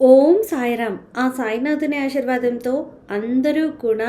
ఓం సాయిరామ్. ఆ సాయినాథుని ఆశీర్వాదంతో అందరూ కూడా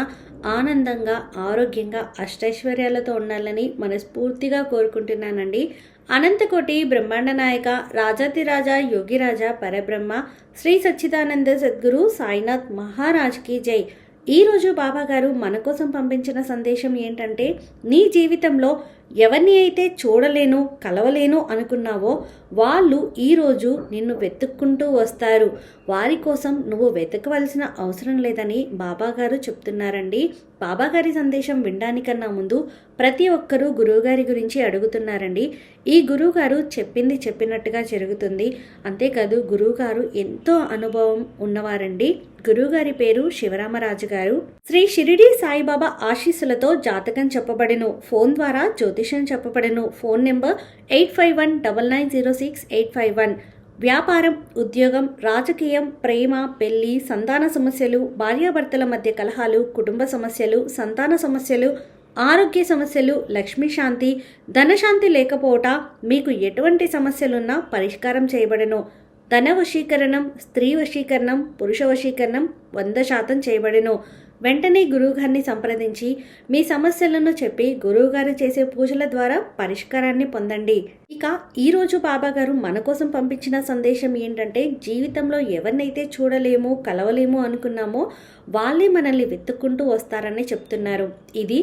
ఆనందంగా ఆరోగ్యంగా అష్టైశ్వర్యాలతో ఉండాలని మనస్ఫూర్తిగా కోరుకుంటున్నానండి. అనంతకోటి బ్రహ్మాండ నాయక రాజాతిరాజా యోగిరాజా పరబ్రహ్మ శ్రీ సచ్చిదానంద సద్గురు సాయినాథ్ మహారాజ్కి జై. ఈరోజు బాబాగారు మన కోసం పంపించిన సందేశం ఏంటంటే నీ జీవితంలో ఎవరిని అయితే చూడలేను కలవలేను అనుకున్నావో వాళ్ళు ఈరోజు నిన్ను వెతుక్కుంటూ వస్తారు. వారి కోసం నువ్వు వెతకవలసిన అవసరం లేదని బాబాగారు చెప్తున్నారండి. బాబాగారి సందేశం వినడానికన్నా ముందు ప్రతి ఒక్కరూ గురువుగారి గురించి అడుగుతున్నారండి. ఈ గురువుగారు చెప్పింది చెప్పినట్టుగా జరుగుతుంది. అంతేకాదు గురువుగారు ఎంతో అనుభవం ఉన్నవారండి. గురువుగారి పేరు శివరామరాజు గారు. శ్రీ షిరిడి సాయిబాబా ఆశీస్సులతో జాతకం చెప్పబడిను. ఫోన్ ద్వారా జ్యోతిషం చెప్పబడను. Phone number eight five one double nine zero six eight five one. వ్యాపారం ఉద్యోగం రాజకీయం ప్రేమ పెళ్ళి సంతాన సమస్యలు భార్యాభర్తల మధ్య కలహాలు కుటుంబ సమస్యలు సంతాన సమస్యలు ఆరోగ్య సమస్యలు లక్ష్మీ శాంతి ధనశాంతి లేకపోవట మీకు ఎటువంటి సమస్యలున్నా పరిష్కారం చేయబడను. ధన వశీకరణం స్త్రీ వశీకరణం పురుష వశీకరణం వంద శాతం చేయబడెను. వెంటనే గురువుగారిని సంప్రదించి మీ సమస్యలను చెప్పి గురువుగారు చేసే పూజల ద్వారా పరిష్కారాన్ని పొందండి. ఇక ఈరోజు బాబాగారు మన కోసం పంపించిన సందేశం ఏంటంటే జీవితంలో ఎవరినైతే చూడలేము కలవలేము అనుకున్నామో వాళ్ళే మనల్ని వెతుక్కుంటూ వస్తారని చెప్తున్నారు. ఇది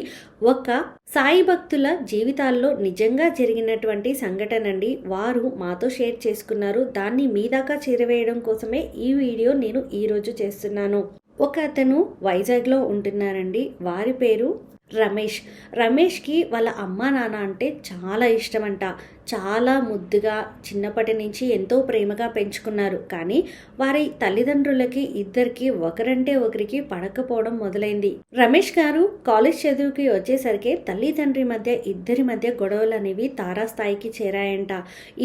ఒక సాయి భక్తుల జీవితాల్లో నిజంగా జరిగినటువంటి సంఘటన అండి వారు మాతో షేర్ చేసుకున్నారు. దాన్ని మీ దాకా చేరవేయడం కోసమే ఈ వీడియో నేను ఈరోజు చేస్తున్నాను. ఒక అతను వైజాగ్లో ఉంటున్నారండి. వారి పేరు రమేష్. రమేష్కి వాళ్ళ అమ్మా నాన్న అంటే చాలా ఇష్టమంట. చాలా ముద్దుగా చిన్నప్పటి నుంచి ఎంతో ప్రేమగా పెంచుకున్నారు. కానీ వారి తల్లిదండ్రులకి ఇద్దరికి ఒకరంటే ఒకరికి పడకపోవడం మొదలైంది. రమేష్ గారు కాలేజ్ చదువుకి వచ్చేసరికి తల్లి తండ్రి మధ్య ఇద్దరి మధ్య గొడవలు అనేవి తారాస్థాయికి చేరాయంట.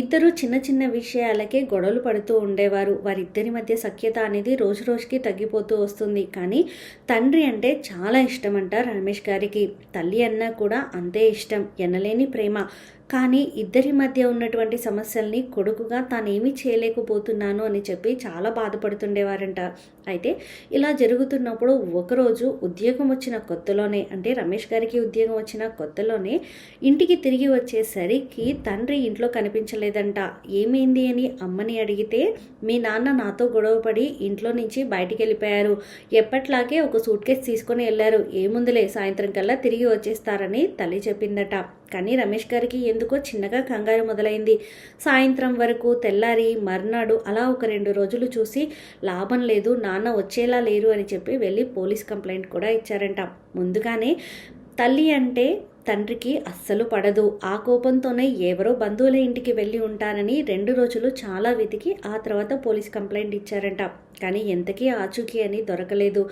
ఇద్దరు చిన్న చిన్న విషయాలకే గొడవలు పడుతూ ఉండేవారు. వారిద్దరి మధ్య సఖ్యత అనేది రోజు రోజుకి తగ్గిపోతూ వస్తుంది. కానీ తండ్రి అంటే చాలా ఇష్టం అంట రమేష్ గారికి. తల్లి అన్నా కూడా అంతే ఇష్టం. ఎనలేని ప్రేమ. కానీ ఇద్దరి మధ్య ఉన్నటువంటి సమస్యల్ని కొడుకుగా తానేమీ చేయలేకపోతున్నాను అని చెప్పి చాలా బాధపడుతుండేవారంట. అయితే ఇలా జరుగుతున్నప్పుడు ఒకరోజు ఉద్యోగం వచ్చిన కొత్తలోనే అంటే రమేష్ గారికి ఉద్యోగం వచ్చిన కొత్తలోనే ఇంటికి తిరిగి వచ్చేసరికి తండ్రి ఇంట్లో కనిపించలేదంట. ఏమైంది అని అమ్మని అడిగితే మీ నాన్న నాతో గొడవపడి ఇంట్లో నుంచి బయటికి వెళ్ళిపోయారు ఎప్పట్లాగే ఒక సూట్ కేసు తీసుకొని వెళ్ళారు. ఏముందిలే సాయంత్రం కల్లా తిరిగి వచ్చేస్తారని తల్లి చెప్పిందట. కానీ రమేష్ గారికి ఎందుకో చిన్నగా కంగారు మొదలైంది. సాయంత్రం వరకు తెల్లారి మర్నాడు అలా ఒక రెండు రోజులు చూసి లాభం లేదు నాన్న వచ్చేలా లేరు అని చెప్పి వెళ్ళి పోలీస్ కంప్లైంట్ కూడా ఇచ్చారంట. ముందుగానే తల్లి అంటే తండ్రికి అస్సలు పడదు. ఆ కోపంతోనే ఎవరో బంధువుల ఇంటికి వెళ్ళి ఉంటానని రెండు రోజులు చాలా వెతికి ఆ తర్వాత పోలీస్ కంప్లైంట్ ఇచ్చారంట. కానీ ఎంతకీ ఆచూకీ అని దొరకలేదు.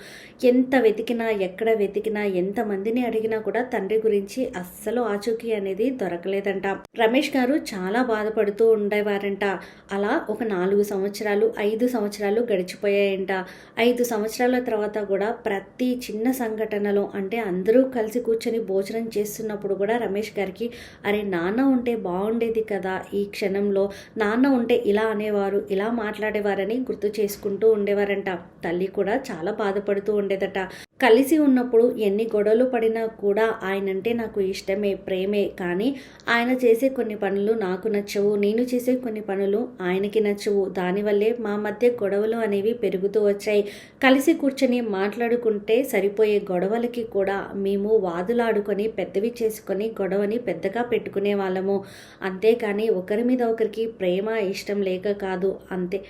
ఎంత వెతికినా ఎక్కడ వెతికినా ఎంతమందిని అడిగినా కూడా తండ్రి గురించి అస్సలు ఆచూకీ అనేది దొరకలేదంట. రమేష్ గారు చాలా బాధపడుతూ ఉండేవారంట. అలా ఒక నాలుగు సంవత్సరాలు ఐదు సంవత్సరాలు గడిచిపోయాయంట. ఐదు సంవత్సరాల తర్వాత కూడా ప్రతి చిన్న సంఘటనలో అంటే అందరూ కలిసి కూర్చొని భోజనం చేస్తున్నప్పుడు కూడా రమేష్ గారికి అరే నాన్న ఉంటే బాగుండేది కదా ఈ క్షణంలో. నాన్న ఉంటే ఇలా అనేవారు ఇలా మాట్లాడేవారని గుర్తు చేసుకుంటూ ఉండేవారంట. తల్లి కూడా చాలా బాధపడుతూ ఉండేదట. కలిసి ఉన్నప్పుడు ఎన్ని గొడవలు పడినా కూడా ఆయనంటే నాకు ఇష్టమే ప్రేమే. కానీ ఆయన చేసే కొన్ని పనులు నాకు నచ్చవు నేను చేసే కొన్ని పనులు ఆయనకి నచ్చవు. దానివల్లే మా మధ్య గొడవలు అనేవి పెరుగుతూ వచ్చాయి. కలిసి కూర్చొని మాట్లాడుకుంటే సరిపోయే గొడవలకి కూడా మేము వాదులాడుకొని పెద్దవి చేసుకొని గొడవని పెద్దగా పెట్టుకునే వాళ్ళము. అంతేకాని ఒకరి మీద ఒకరికి ప్రేమ ఇష్టం లేక కాదు. అంతే.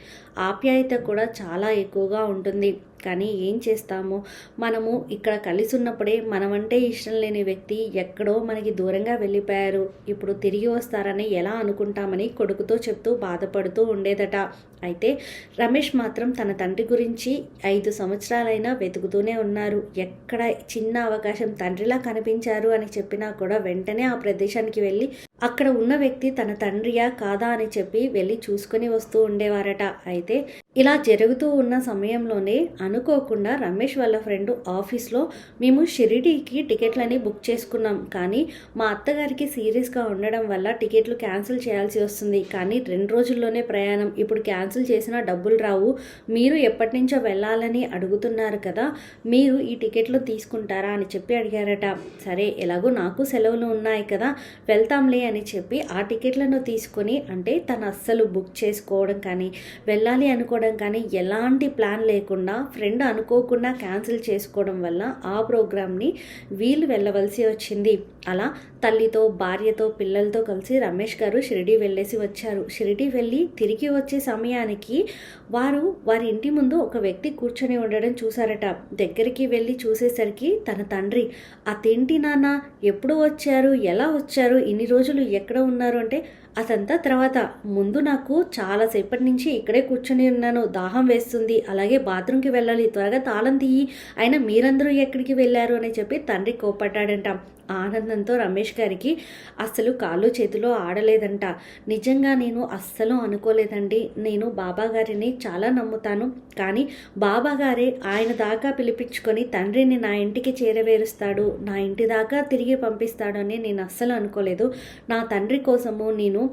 ఆప్యాయత కూడా చాలా ఎక్కువగా ఉంటుంది. కానీ ఏం చేస్తాము? మనము ఇక్కడ కలిసి ఉన్నప్పుడే మనమంటే ఇష్టం లేని వ్యక్తి ఎక్కడో మనకి దూరంగా వెళ్ళిపోయారు. ఇప్పుడు తిరిగి వస్తారని ఎలా అనుకుంటామని కొడుకుతో చెప్తూ బాధపడుతూ ఉండేదట. అయితే రమేష్ మాత్రం తన తండ్రి గురించి ఐదు సంవత్సరాలైనా వెతుకుతూనే ఉన్నారు. ఎక్కడ చిన్న అవకాశం తండ్రిలా కనిపించారు అని చెప్పినా కూడా వెంటనే ఆ ప్రదేశానికి వెళ్ళి అక్కడ ఉన్న వ్యక్తి తన తండ్రియా కాదా అని చెప్పి వెళ్ళి చూసుకొని వస్తూ ఉండేవారట. అయితే ఇలా జరుగుతూ ఉన్న సమయంలోనే అనుకోకుండా రమేష్ వాళ్ళ ఫ్రెండ్ ఆఫీస్లో మేము షిరిడీకి టికెట్లని బుక్ చేసుకున్నాం. కానీ మా అత్తగారికి సీరియస్గా ఉండడం వల్ల టికెట్లు క్యాన్సిల్ చేయాల్సి వస్తుంది. కానీ రెండు రోజుల్లోనే ప్రయాణం. ఇప్పుడు క్యాన్సిల్ చేసినా డబ్బులు రావు. మీరు ఎప్పటి నుంచో వెళ్ళాలని అడుగుతున్నారు కదా మీరు ఈ టికెట్లు తీసుకుంటారా అని చెప్పి అడిగారట. సరే ఎలాగో నాకు సెలవులు ఉన్నాయి కదా వెళ్తాంలే అని చెప్పి ఆ టికెట్లను తీసుకొని అంటే తను అస్సలు బుక్ చేసుకోవడం కానీ వెళ్ళాలి అనుకోవడం కానీ ఎలాంటి ప్లాన్ లేకుండా ఫ్రెండ్ అనుకోకుండా క్యాన్సిల్ చేసుకోవడం వల్ల ఆ ప్రోగ్రామ్ని వీళ్ళు వెళ్ళవలసి వచ్చింది. అలా తల్లితో భార్యతో పిల్లలతో కలిసి రమేష్ గారు షిరిడి వెళ్ళేసి వచ్చారు. షిరిడి వెళ్ళి తిరిగి వచ్చే సమయానికి వారు వారి ఇంటి ముందు ఒక వ్యక్తి కూర్చొని ఉండడం చూసారట దగ్గరికి వెళ్ళి చూసేసరికి తన తండ్రి అతేంటి నాన్న ఎప్పుడు వచ్చారు? ఎలా వచ్చారు? ఇన్ని రోజులు ఎక్కడ ఉన్నారు? అంటే అదంతా తర్వాత. ముందు నాకు చాలాసేపటి నుంచి ఇక్కడే కూర్చొని ఉన్నాను. దాహం వేస్తుంది. అలాగే బాత్రూమ్కి వెళ్ళాలి. త్వరగా తాళం తీయి. అయినా మీరందరూ ఎక్కడికి వెళ్ళారు? అని చెప్పి తండ్రి కోపడ్డాడంట. ఆనందంతో రమేష్ గారికి అసలు కాళ్ళు చేతిలో ఆడలేదంట. నిజంగా నేను అస్సలు అనుకోలేదండి. నేను బాబా గారిని చాలా నమ్ముతాను. కానీ బాబా గారే ఆయన దాకా పిలిపించుకొని తండ్రిని నా ఇంటికి చేరవేరుస్తాడు. నా ఇంటి దాకా తిరిగి పంపిస్తాడు అని నేను అస్సలు అనుకోలేదు. నా తండ్రి కోసము నేను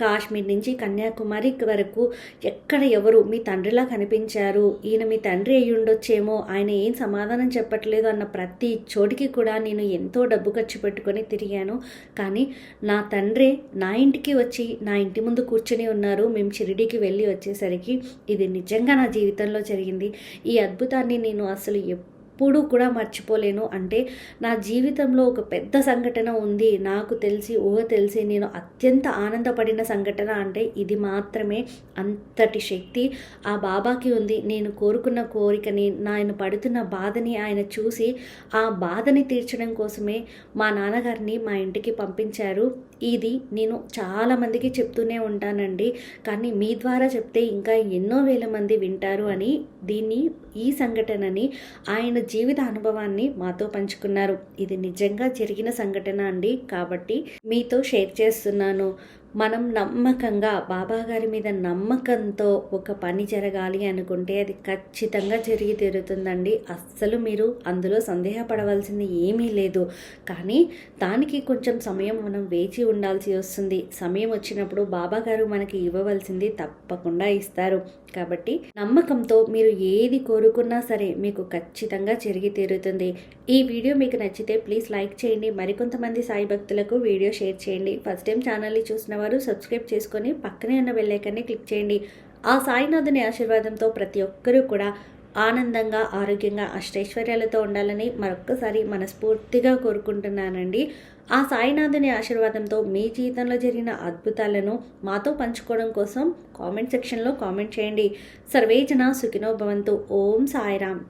కాశ్మీర్ నుంచి కన్యాకుమారి వరకు ఎక్కడ ఎవరు? మీ తండ్రిలా కనిపించారు. ఈయన మీ తండ్రి అయి ఉండొచ్చేమో. ఆయన ఏం సమాధానం చెప్పట్లేదు అన్న ప్రతి చోటికి కూడా నేను ఎంతో డబ్బు ఖర్చు పెట్టుకొని తిరిగాను. కానీ నా తండ్రి నా ఇంటికి వచ్చి నా ఇంటి ముందు కూర్చొని ఉన్నారు. మేము షిరిడీకి వెళ్ళి వచ్చేసరికి ఇది నిజంగా నా జీవితంలో జరిగింది. ఈ అద్భుతాన్ని నేను అసలు ఎప్పుడు కూడా మర్చిపోలేను. అంటే నా జీవితంలో ఒక పెద్ద సంఘటన ఉంది. నాకు తెలిసి ఊహ తెలిసి నేను అత్యంత ఆనందపడిన సంఘటన అంటే ఇది మాత్రమే. అంతటి శక్తి ఆ బాబాకి ఉంది. నేను కోరుకున్న కోరికని నాయన పడుతున్న బాధని ఆయన చూసి ఆ బాధని తీర్చడం కోసమే మా నాన్నగారిని మా ఇంటికి పంపించారు. ఇది నేను చాలామందికి చెప్తూనే ఉంటానండి. కానీ మీ ద్వారా చెప్తే ఇంకా ఎన్నో వేల మంది వింటారు అని దీన్ని ఈ సంఘటనని ఆయన జీవిత అనుభవాన్ని మాతో పంచుకున్నారు. ఇది నిజంగా జరిగిన సంఘటన అండి. కాబట్టి మీతో షేర్ చేస్తున్నాను. మనం నమ్మకంగా బాబాగారి మీద నమ్మకంతో ఒక పని జరగాలి అనుకుంటే అది ఖచ్చితంగా జరిగి తీరుతుందండి. అస్సలు మీరు అందులో సందేహపడవలసింది ఏమీ లేదు. కానీ దానికి కొంచెం సమయం మనం వేచి ఉండాల్సి వస్తుంది. సమయం వచ్చినప్పుడు బాబాగారు మనకి ఇవ్వవలసింది తప్పకుండా ఇస్తారు. కాబట్టి నమ్మకంతో మీరు ఏది కోరుకున్నా సరే మీకు ఖచ్చితంగా జరిగి తీరుతుంది. ఈ వీడియో మీకు నచ్చితే ప్లీజ్ లైక్ చేయండి. మరికొంతమంది సాయి భక్తులకు వీడియో షేర్ చేయండి. ఫస్ట్ టైం ఛానల్ని చూసిన వారు సబ్స్క్రైబ్ చేసుకొని పక్కనే ఉన్న బెల్లైకాన్ని క్లిక్ చేయండి. ఆ సాయినాథుని ఆశీర్వాదంతో ప్రతి ఒక్కరూ కూడా ఆనందంగా ఆరోగ్యంగా అష్టైశ్వర్యాలతో ఉండాలని మరొక్కసారి మనస్ఫూర్తిగా కోరుకుంటున్నానండి. ఆ సాయినాథుని ఆశీర్వాదంతో మీ జీవితంలో జరిగిన అద్భుతాలను మాతో పంచుకోవడం కోసం కామెంట్ సెక్షన్లో కామెంట్ చేయండి. సర్వేజన సుఖినో భవంతు. ఓం సాయిరామ్.